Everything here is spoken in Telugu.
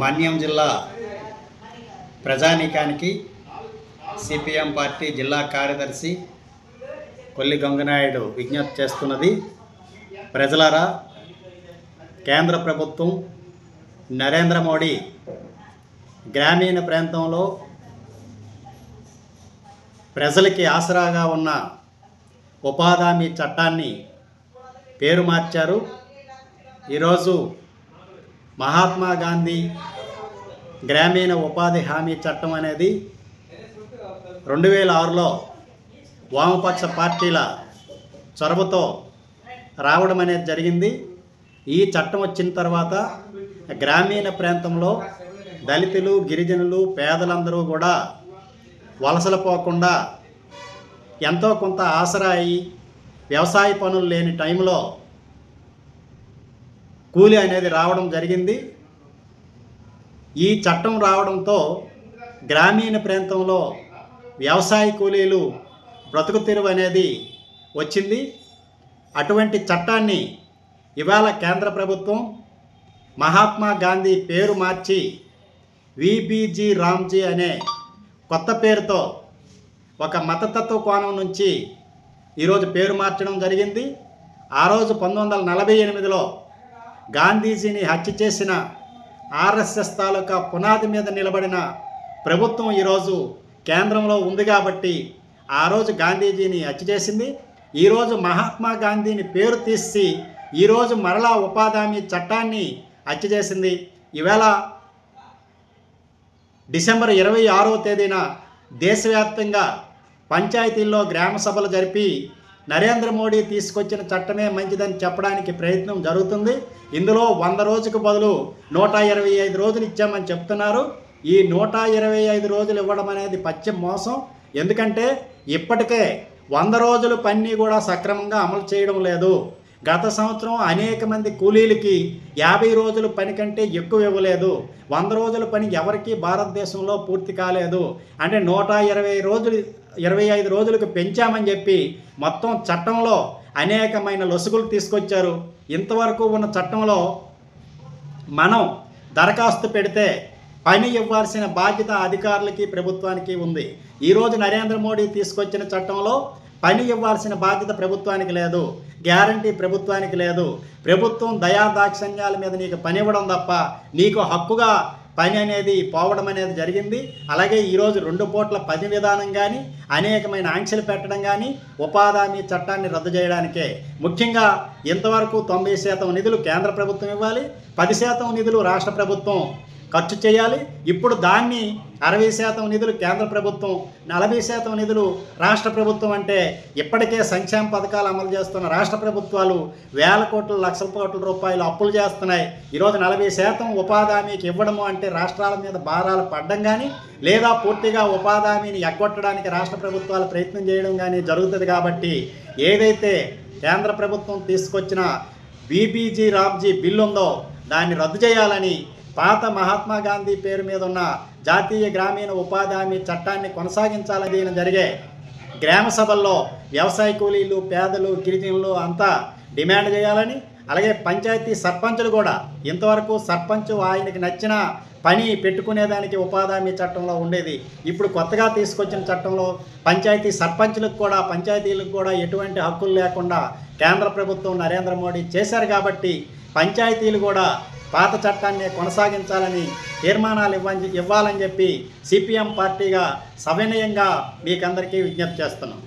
మన్యం జిల్లా ప్రజానీకానికి సిపిఎం పార్టీ జిల్లా కార్యదర్శి కొల్లి గంగనాయుడు విజ్ఞప్తి చేస్తున్నది. ప్రజలారా కేంద్ర ప్రభుత్వం నరేంద్ర మోడీ గ్రామీణ ప్రాంతంలో ప్రజలకి ఆసరాగా ఉన్న ఉపాధి హామీ చట్టాన్ని పేరు మార్చారు. ఈరోజు మహాత్మా గాంధీ గ్రామీణ ఉపాధి హామీ చట్టం అనేది రెండు వేల ఆరులో వామపక్ష పార్టీల చొరవతో రావడం అనేది జరిగింది. ఈ చట్టం వచ్చిన తర్వాత గ్రామీణ ప్రాంతంలో దళితులు గిరిజనులు పేదలందరూ కూడా వలసలు పోకుండా ఎంతో కొంత ఆసరా అయి వ్యవసాయ పనులు లేని టైంలో కూలి అనేది రావడం జరిగింది. ఈ చట్టం రావడంతో గ్రామీణ ప్రాంతంలో వ్యవసాయ కూలీలు బ్రతుకు తెరువు అనేది వచ్చింది. అటువంటి చట్టాన్ని ఇవాళ కేంద్ర ప్రభుత్వం మహాత్మా గాంధీ పేరు మార్చి విబిజి రామ్జీ అనే కొత్త పేరుతో ఒక మతతత్వ కోణం నుంచి ఈరోజు పేరు మార్చడం జరిగింది. ఆ రోజు పంతొమ్మిది వందల నలభై ఎనిమిదిలో గాంధీజీని హత్య చేసిన ఆర్ఎస్ఎస్ తాలూకా పునాది మీద నిలబడిన ప్రభుత్వం ఈరోజు కేంద్రంలో ఉంది కాబట్టి ఆ రోజు గాంధీజీని హత్య చేసింది. ఈరోజు మహాత్మా గాంధీని పేరు తీసి ఈరోజు మరలా ఉపాధి హామీ చట్టాన్ని హత్య చేసింది. ఈవేళ డిసెంబర్ ఇరవై ఆరవ తేదీన దేశవ్యాప్తంగా పంచాయతీల్లో గ్రామ సభలు జరిపి నరేంద్ర మోడీ తీసుకొచ్చిన చట్టమే మంచిదని చెప్పడానికి ప్రయత్నం జరుగుతుంది. ఇందులో వంద రోజుకు బదులు నూట ఇరవై ఐదు రోజులు ఇచ్చామని చెప్తున్నారు. ఈ నూట ఇరవై ఐదు రోజులు ఇవ్వడం అనేది పచ్చి మోసం. ఎందుకంటే ఇప్పటికే వంద రోజులు పని కూడా సక్రమంగా అమలు చేయడం లేదు. గత సంవత్సరం అనేక మంది కూలీలకి యాభై రోజుల పని కంటే ఎక్కువ ఇవ్వలేదు. వంద రోజుల పని ఎవరికీ భారతదేశంలో పూర్తి కాలేదు. అంటే నూట ఇరవై రోజులు ఇరవై ఐదు రోజులకు పెంచామని చెప్పి మొత్తం చట్టంలో అనేకమైన లొసుగులు తీసుకొచ్చారు. ఇంతవరకు ఉన్న చట్టంలో మనం దరఖాస్తు పెడితే పని ఇవ్వాల్సిన బాధ్యత అధికారులకి ప్రభుత్వానికి ఉంది. ఈరోజు నరేంద్ర మోడీ తీసుకొచ్చిన చట్టంలో పని ఇవ్వాల్సిన బాధ్యత ప్రభుత్వానికి లేదు. గ్యారంటీ ప్రభుత్వానికి లేదు. ప్రభుత్వం దయాదాక్షణ్యాల మీద నీకు పని ఇవ్వడం తప్ప నీకు హక్కుగా పని అనేది పోవడం అనేది జరిగింది. అలాగే ఈరోజు రెండు పూట్ల పని విధానం కానీ అనేకమైన ఆంక్షలు పెట్టడం కానీ ఉపాధి హామీ చట్టాన్ని రద్దు చేయడానికే. ముఖ్యంగా ఇంతవరకు తొంభై శాతం నిధులు కేంద్ర ప్రభుత్వం ఇవ్వాలి పది శాతం నిధులు రాష్ట్ర ప్రభుత్వం ఖర్చు చేయాలి. ఇప్పుడు దాన్ని అరవై శాతం నిధులు కేంద్ర ప్రభుత్వం నలభై శాతం నిధులు రాష్ట్ర ప్రభుత్వం అంటే ఇప్పటికే సంక్షేమ పథకాలు అమలు చేస్తున్న రాష్ట్ర ప్రభుత్వాలు వేల కోట్ల లక్షల కోట్ల రూపాయలు అప్పులు చేస్తున్నాయి. ఈరోజు నలభై శాతం ఉపాధామీకి ఇవ్వడము అంటే రాష్ట్రాల మీద భారాలు పడడం కానీ లేదా పూర్తిగా ఉపాధామీని ఎగ్గొట్టడానికి రాష్ట్ర ప్రభుత్వాలు ప్రయత్నం చేయడం కానీ జరుగుతుంది కాబట్టి ఏదైతే కేంద్ర ప్రభుత్వం తీసుకొచ్చిన బీబీజీ రాబ్జీ బిల్లు ఉందో దాన్ని రద్దు చేయాలని పాత మహాత్మా గాంధీ పేరు మీద ఉన్న జాతీయ గ్రామీణ ఉపాధి హామీ చట్టాన్ని కొనసాగించాలని జరిగే గ్రామ సభల్లో వ్యవసాయ కూలీలు పేదలు గిరిజనులు అంతా డిమాండ్ చేయాలని అలాగే పంచాయతీ సర్పంచులు కూడా ఇంతవరకు సర్పంచ్ ఆయనకి నచ్చిన పని పెట్టుకునేదానికి ఉపాధి హామీ చట్టంలో ఉండేది. ఇప్పుడు కొత్తగా తీసుకొచ్చిన చట్టంలో పంచాయతీ సర్పంచులకు కూడా పంచాయతీలకు కూడా ఎటువంటి హక్కులు లేకుండా కేంద్ర ప్రభుత్వం నరేంద్ర మోడీ చేశారు కాబట్టి పంచాయతీలు కూడా పాత చట్టాన్ని కొనసాగించాలని తీర్మానాలు ఇవ్వ ఇవ్వాలని చెప్పి సిపిఎం పార్టీగా సవినయంగా మీకందరికీ విజ్ఞప్తి చేస్తున్నాం.